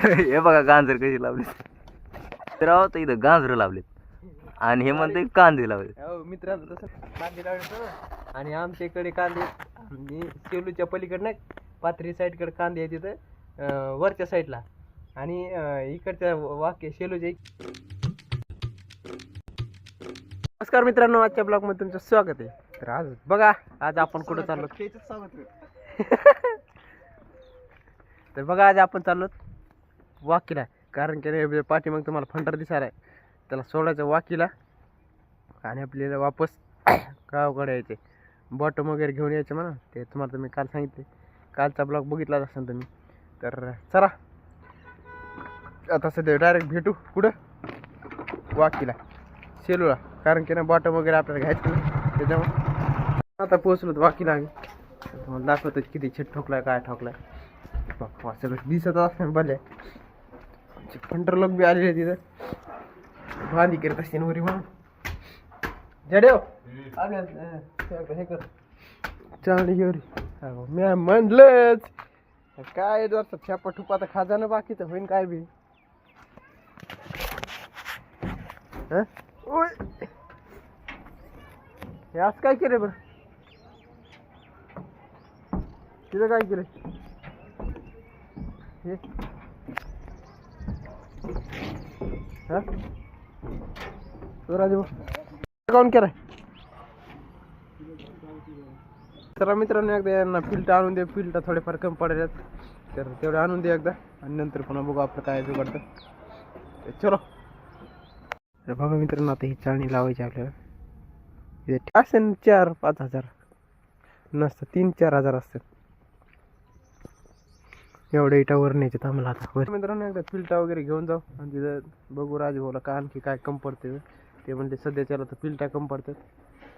हे बघा गांजर कशी लावली. तर अहो, तर इथं गांजर लावलेत. आणि हे म्हणते कांदे लावले हो मित्रांनो तसं कांदे लावले आणि आमच्या इकडे कांदे आणि सेलूच्या पलीकडे नाही पाथरी साईडकडे कांदे आहे तिथं वरच्या साईडला. आणि इकडच्या वाक्य शेलूच्या इक- नमस्कार मित्रांनो आजच्या ब्लॉगमध्ये तुमचं स्वागत आहे. तर आज बघा आज आपण कुठं चाललो? तर बघा आज आपण चाललो वाकीला. कारण की म्हणजे पाठी पाठीमाग तुम्हाला फंडर दिसणार आहे. त्याला सोडायचं वाकीला. आणि आपल्याला वापस गावाकडे यायचे. बॉटम वगैरे घेऊन यायचे म्हणा. ते तुम्हाला तर मी काल सांगितले. कालचा ब्लॉग बघितलाच असेल तुम्ही तर चला. आता सध्या डायरेक्ट भेटू कुठं वाकीला. सेलूला. कारण की ना बॉटम वगैरे आपल्याला घ्यायचं नाही. त्याच्यामुळे आता पोहोचलो वाकीला आम्ही. तुम्हाला दाखवतो किती छेट ठोकलाय काय ठोकलाय. सगळं दिसत असं भले. फंटर लोक बी आलेले तिथं भांदी करत असते वरी म्हणून जडेव हे कर। चांगली घेवरी मी म्हणलंच काय जर छापा ठुपा तर खाजानं बाकीचं होईन काय बी हं? हे असं काय केलं बरं? तिथं काय केलं हे राजू काऊन केलाय? तर मित्रांनो एकदा यांना फिल्ट आणून दे. फिल्ट थोडेफार कमी पडल्यात. तर तेवढे आणून दे एकदा. आणि नंतर पुन्हा बघू आपलं काय जुगाडतं चलो. तर बघा मित्रांनो आता ही चाळणी लावायची आपल्याला. असेल चार पाच हजार. नसतं तीन चार हजार असतात. एवढ्या इटा वर आम्हाला आता. मित्रांनो एकदा फिल्टा वगैरे घेऊन जाऊ आणि तिथं बघू राजभाऊला का आणखी काय कम पडते ते. म्हणते सध्याच्याला तर फिल्टा कम पडतात.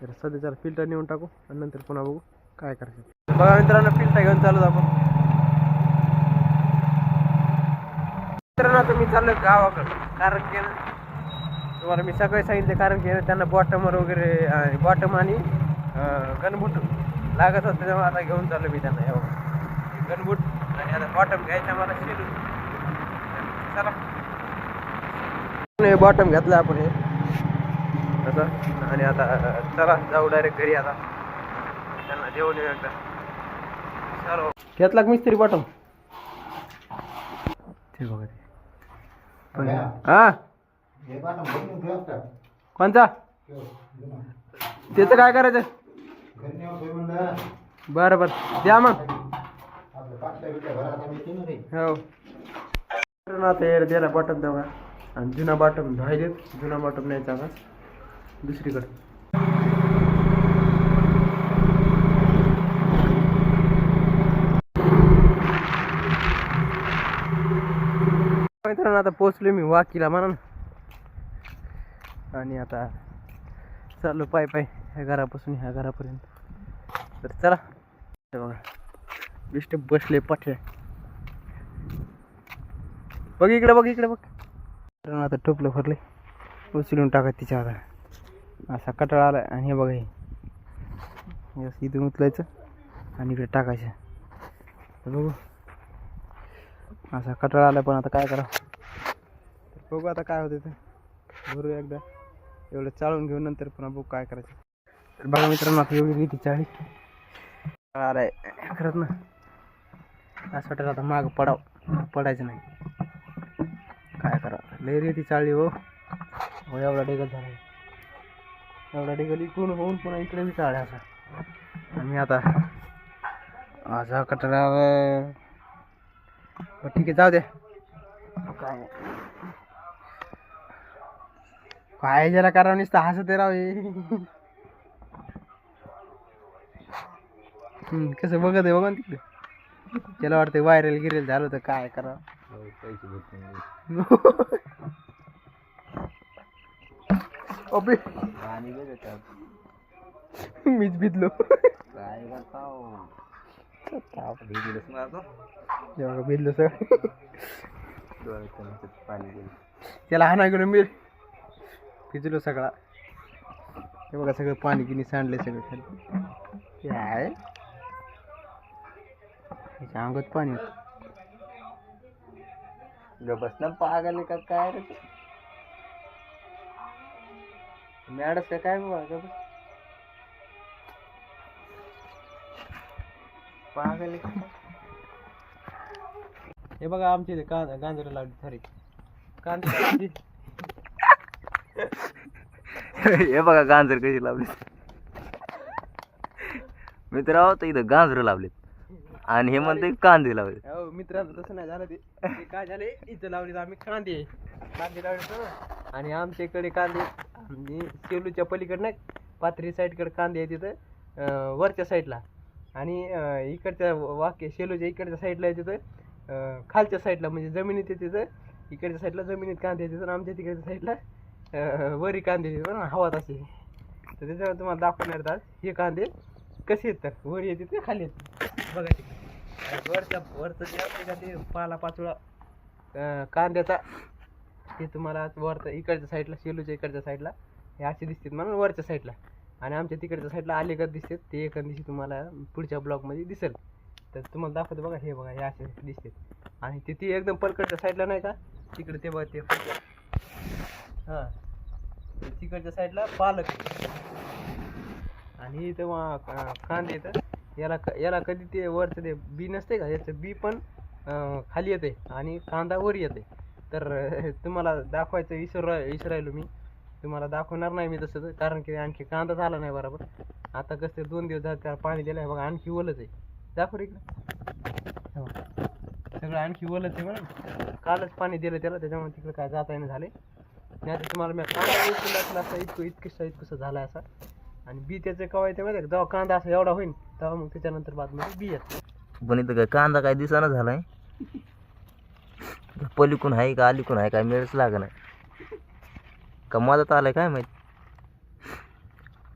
तर सध्याच्याला फिल्टर नेऊन टाकू आणि नंतर पुन्हा बघू काय करायचं बघा मित्रांनो फिल्टा घेऊन चालू आपण. मित्रांनो आता मी चाललो गावाकडं. कारण की तुम्हाला मी सगळे सांगितले कारण की त्यांना बॉटमवर वगैरे बॉटम आणि गनबूट लागत होतं तेव्हा आता घेऊन चाललो मी त्यांना एवढं. गनबूट आणि आता बॉटम घ्यायचा मला शिलू चला. हे बॉटम घेतलं आपण हे. तसं आणि आता चला जाऊ डायरेक्ट घरी आता. त्यांना जेवण येऊ एकदा. चलो. घेतला का मिस्त्री बॉटम ते बघा ते. हा? कोणता त्याचं काय करायचं? बरं बरं. द्या मग. हो. आता बॉटम द्या आणि जुना बॉटम राहिलेत जुना बॉटम न्यायचा का दुसरीकडे. मित्रांनो आता पोचलो मी वाकीला म्हणा ना. आणि आता चाललो पाय पाय. ह्या घरापासून ह्या घरापर्यंत. तर चला. बघा. बिष्ट बसले पाठ्या बघ इकडे बघ इकडे बघ. आता टोपलं भरले उचलून टाका तिच्या आता असा कटाळा आला आणि हे बघा हे. असं इथून उचलायचं आणि इकडे टाकायचं. बघू. असा कटाळा आला पण आता काय करावं? बघू आता काय होतं ते. भरू एकदा. एवढं चाळून घेऊन नंतर पुन्हा बघू काय करायचं. तर बघा मित्रांनो आता एवढी किती चाळी आहे खरंच ना? असं वाटतं आता मागं पडाव. पडायचं नाही. काय करावं? लय ती चाळली हो. हो एवढा डेगल झाला. एवढा डेगल इकडून होऊन पुन्हा इकडे बी चाळ्या असा. आणि आता असा कटरा ठीक आहे जाऊ दे. काय? काय जरा करावं नुसतं हसत राव कसं बघत आहे बघा तिकडे. त्याला वाटतं व्हायरल गिरेल झालं तर काय करा अबे. मीच भिजलो. जेव्हा भिजलो सगळं. त्याला हाना गेलो मी भिजलो सगळा. हे बघा सगळं पाणी गिनी सांडले सगळं खाली. काय? त्याच्या अंगात पाणी ग बस ना पागल का? काय रे तू? मॅडस का काय बाबा ग बस. पागल आहे का? हे बघा आमच्या इथे कांदा गांजर लावली सॉरी कांदे हे बघा गांजर कशी लावली मित्र तर इथं गांजर लावलेत. आणि हे म्हणते कांदे लावले. हो मित्रांनो तसं नाही झालं ते. ते काय झाले? इथं लावले आम्ही कांदे. कांदे लावले होते आणि आमच्या इकडे कांदे आणि सेलूच्या पलीकडे नाही पाथरी साईडकडे कांदे आहे तिथं वरच्या साईडला. आणि इकडच्या वाक्य सेलूच्या इकडच्या साईडला आहे तिथं खालच्या साईडला म्हणजे जमिनीत आहे तिथं. इकडच्या साईडला जमिनीत कांदे आहे तिथं आमच्या तिकडच्या साईडला वरी कांदे आहे तिथं ना हवात असे. तर त्याच्यावर तुम्हाला दाखवणार आहेत आज हे कांदे कसे आहेत तर? वर येते ते खाली येते बघा तिकडे. वरच्या वरचं जे असते का ते पाला पाचोळा अं, कांद्याचा ते तुम्हाला वरचं इकडच्या साईडला शेलूच्या इकडच्या साईडला हे असे दिसतात म्हणून वरच्या साईडला आणि आमच्या तिकडच्या साईडला अलीगड दिसतात ते एका दिवशी तुम्हाला पुढच्या ब्लॉकमध्ये दिसेल. तर तुम्हाला दाखवतो बघा हे बघा हे असे दिसतात. आणि ते ती एकदम पलकडच्या साईडला नाही का? तिकडे ते बघा ते हां. तिकडच्या साईडला पालक आहे. आणि इथं वा- का- कांदे येतं याला क- याला कधी ते वरचं ते बी नसते का? याचं बी पण खाली येते आणि कांदा वर येते तर तुम्हाला दाखवायचं विसर विसरायलो राहिलो मी. तुम्हाला दाखवणार नाही मी तसं तर, कारण की आणखी कांदा झाला नाही बरोबर. आता कसं ते दोन दिवस झाले त्याला पाणी दिलं आहे बघा आणखी ओलच आहे. दाखव रे इकडं. हो. सगळं आणखी ओलच आहे म्हणून. कालच पाणी दिलं त्याला त्याच्यामुळे तिकडं काय जाता येणं झाले नाही तर तुम्हाला मी कांदा इतकं इतकं इतकं इतकंसं झाला असा. आणि बी त्याचं कवा येते माहिती जेव्हा कांदा असा एवढा होईल तेव्हा मग त्याच्यानंतर बादमध्ये बी येत. पण इथं काय कांदा काय दिसाना झालाय? पलीकून आहे का अलीकून आहे काय मिळच लाग नाही का मदत आलाय काय माहीत?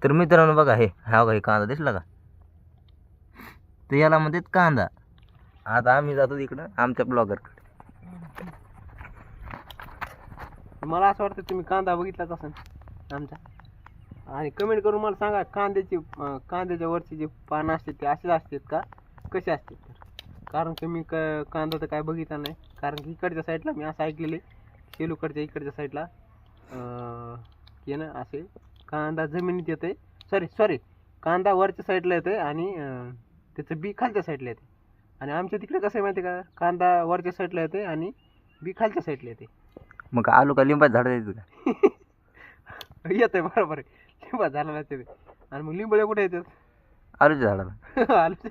तर मित्रांनो बघा हे हा बघा हे कांदा दिसला का? तर याला म्हणतात कांदा. आता आम्ही जातो तिकडं आमच्या ब्लॉगरकडे. मला असं वाटतं तुम्ही कांदा बघितलाच असेल आमचा आणि कमेंट करून मला सांगा कांद्याची कांद्याच्या वरचे जे पानं असतात ते असेच असतात का? कसे असतात तर कारण की मी क कांदा तर काय बघितला नाही. कारण की इकडच्या साईडला मी असं ऐकलेले शेलूकडच्या इकडच्या साईडला ये ना असे कांदा जमिनीत येते सॉरी सॉरी कांदा वरच्या साईडला येते आणि त्याचं बी खालच्या साईडला येते आणि आमच्या तिकडे कसं आहे माहिती आहे का? कांदा वरच्या साईडला येते आणि बी खालच्या साईडला येते मग आलू का लिंबाचं झाड द्यायचं का येत आहे बरोबर आहे. लिंबा झाला ते. आणि मग लिंबळे कुठे येतात? आलूच्या झाडाला. आलू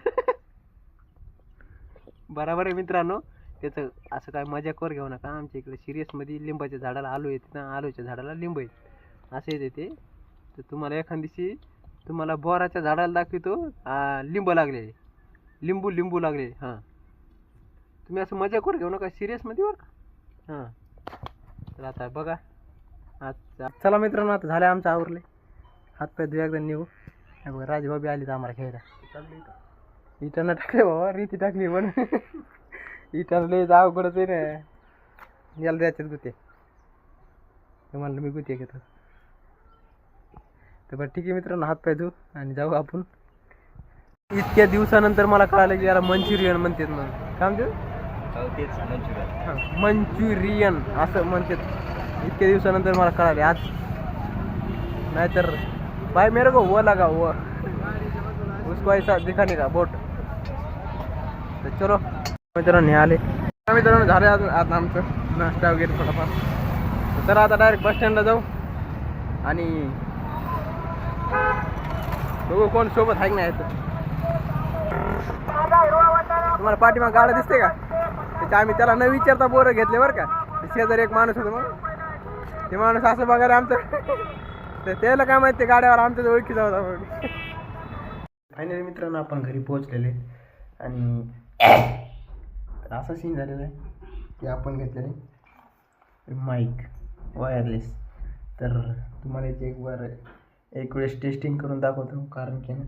बरोबर आहे मित्रांनो. त्याचं असं काय मजाक वर घेऊ नका. आमच्या इकडे सिरियसमध्ये लिंबाच्या झाडाला आलू येते ना आलूच्या झाडाला लिंब येते असं येते ते. तर तुम्हाला एखाद दिवशी तुम्हाला बोराच्या झाडाला दाखवतो आ, लिंब लागलेले. लिंबू लिंबू लागलेले. हां. तुम्ही असं मजाक वर घेऊ नका सिरियसमध्ये बरं का हां. तर आता बघा. अच्छा चला मित्रांनो आता झालं आमचं आवरले. हातपाय धुया एकदा निघू. हे बघा राजबाबी आली तर आम्हाला खेळायला. इटानं टाकले बाबा रीती टाकली पण इटानं लय अवघडच आहे ना. याला द्यायच्यात गुते ते म्हणलं मी गुते घेतो. तर बरं ठीक आहे मित्रांनो हात पाय धुऊ आणि जाऊ आपण. इतक्या दिवसानंतर मला कळालं की याला मंचुरियन म्हणतात म्हणून. काय म्हणतात मंचुरियन असं म्हणतात. इतक्या दिवसानंतर मला कळाले आज. नाहीतर भाई मेरे को वो लगा वो। उसको ऐसा दिखाने का बोट। तर चलो मित्रांनो हे आले मित्रांनो झाले आज आता आमचं नाश्ता वगैरे थोडाफार। तर आता डायरेक्ट बस स्टँडला जाऊ. आणि बघू कोण सोबत आहे नाही तुम्हाला पाठीमा गाडा दिसते का? त्याच्या आम्ही त्याला न विचारता बोरं घेतले बरं का. शेजारी एक माणूस होतो मग ते माणूस असं बघायला आमचं तर त्याला काय माहिती गाड्यावर आमच्या ओळखीचा होता मग फायनली मित्रांनो आपण घरी पोहोचलेले. आणि असं असा सीन झालेला आहे की आपण घेतलेले माईक वायरलेस तर तुम्हाला याची एक बार एक वेळेस टेस्टिंग करून दाखवतो कारण की ना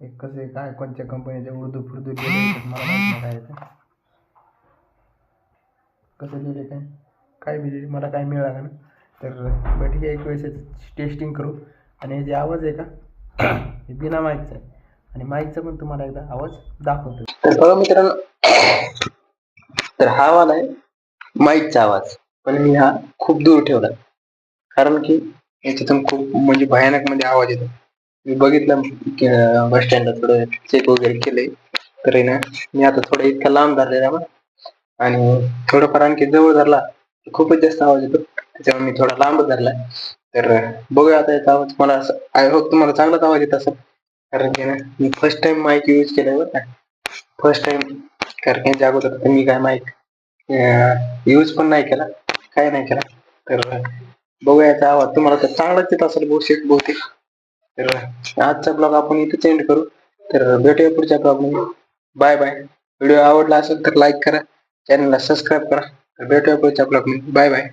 एक कसं आहे काय कोणत्या कंपनीचे उर्दू फुर्दू लिहिलं मला माहीत नाही काय येतं कसं लिहिले काय? काय बी मला काय मिळालं ना तर बरं एक वेळेस टेस्टिंग करू. आणि जे आवाज आहे का? हे बिना माईकचा आहे. आणि माईकचा पण तुम्हाला एकदा आवाज दाखवतो. तर बघा मित्रांनो तर हा आवाज आहे माईकचा आवाज. पण मी हा खूप दूर ठेवला. कारण की याच्यातून खूप म्हणजे भयानक म्हणजे आवाज येतो. मी बघितलं बस स्टँडला थोडं चेक वगैरे केलंय. तर ना मी आता थोडं इतका लांब धरलेला आणि थोडंफार आणखी जवळ धरला खूपच जास्त आवाज येतो. त्याच्यामुळे मी थोडा लांब धरलाय. तर बघूया आता याचा आवाज मला असं आय होप तुम्हाला चांगलाच आवाज येत असेल. कारण की ना मी फर्स्ट टाइम माईक यूज केलाय बरं का. फर्स्ट टाइम कारण की अगोदर मी काय माईक यूज पण नाही केला. काय नाही केला. तर बघूया याचा आवाज. तुम्हाला तर चांगलाच येत असेल बहुतेक बहुतेक. तर आजचा ब्लॉग आपण इथेच एंड करू. तर भेटूया पुढच्या ब्लॉग बाय बाय व्हिडिओ आवडला असेल तर लाईक करा. चॅनलला सबस्क्राईब करा. तर भेटूया पुढच्या ब्लॉग बाय बाय